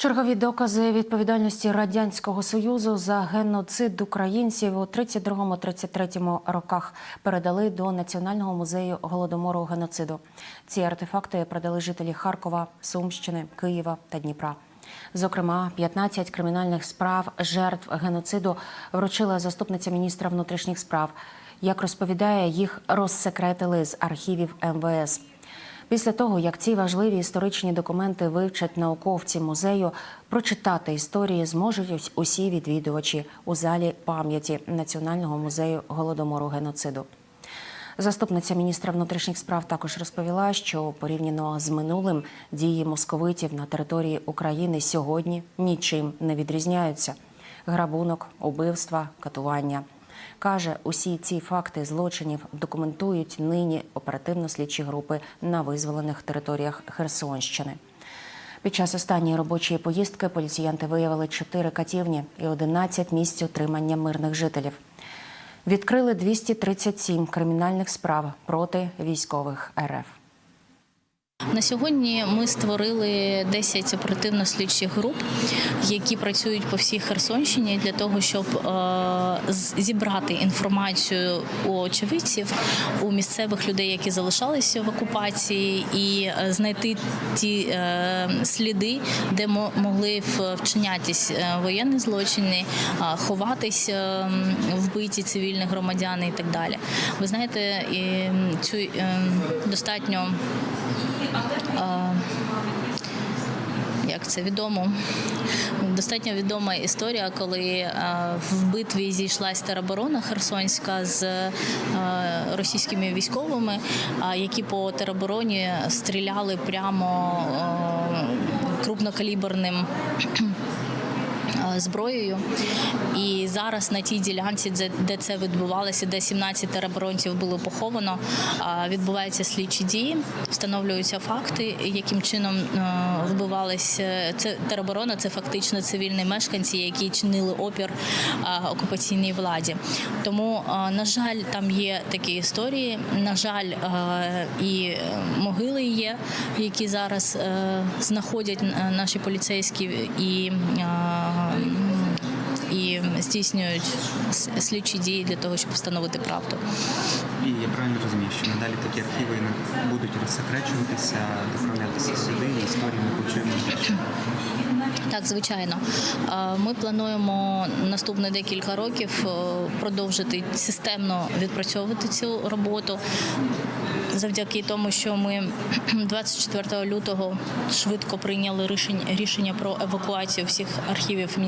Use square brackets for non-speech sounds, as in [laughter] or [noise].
Чергові докази відповідальності радянського союзу за геноцид українців у 32-33 роках передали до Національного музею голодомору геноциду. Ці артефакти передали жителі Харкова, Сумщини, Києва та Дніпра. Зокрема, 15 кримінальних справ жертв геноциду вручила заступниця міністра внутрішніх справ. Як розповідає, їх розсекретили з архівів МВС. Після того, як ці важливі історичні документи вивчать науковці музею, прочитати історії зможуть усі відвідувачі у залі пам'яті Національного музею голодомору геноциду. Заступниця міністра внутрішніх справ також розповіла, що порівняно з минулим дії московитів на території України сьогодні нічим не відрізняються: грабунок, убивства, катування. Каже, усі ці факти злочинів документують нині оперативно-слідчі групи на визволених територіях Херсонщини. Під час останньої робочої поїздки поліціянти виявили чотири катівні і 11 місць утримання мирних жителів. Відкрили 237 кримінальних справ проти військових РФ. На сьогодні ми створили 10 оперативно-слідчих груп, які працюють по всій Херсонщині для того, щоб е, зібрати інформацію у очевидців, у місцевих людей, які залишалися в окупації, і е, знайти ті е, сліди, де мо- могли вчинятись воєнні злочини, ховатись вбиті цивільні громадяни і так далі. Ви знаєте, цю е, достатньо. Як це відомо, достатньо відома історія, коли в битві зійшлась тероборона Херсонська з російськими військовими, які по теробороні стріляли прямо крупнокаліберним зброєю. І зараз на тій ділянці, де- це відбувалося, де 17 тероборонців було поховано, відбуваються слідчі дії, встановлюються факти, яким чином е, вбивалися. Це тероборона, це фактично цивільні мешканці, які чинили опір окупаційній владі. Тому, е, на жаль, там є такі історії. На жаль, е, і е, могили є, які зараз е, знаходять е, наші поліцейські і. Здійснюють слідчі дії для того, щоб встановити правду. І я правильно розумію, що надалі такі архіви будуть розсекречуватися, доправлятися сюди, і історії ми почуємо більше. Так, звичайно. Ми плануємо наступні декілька років е, продовжити системно відпрацьовувати цю роботу. Завдяки тому, що ми [clears throat] 24 лютого швидко прийняли рішення рішення про евакуацію всіх архівів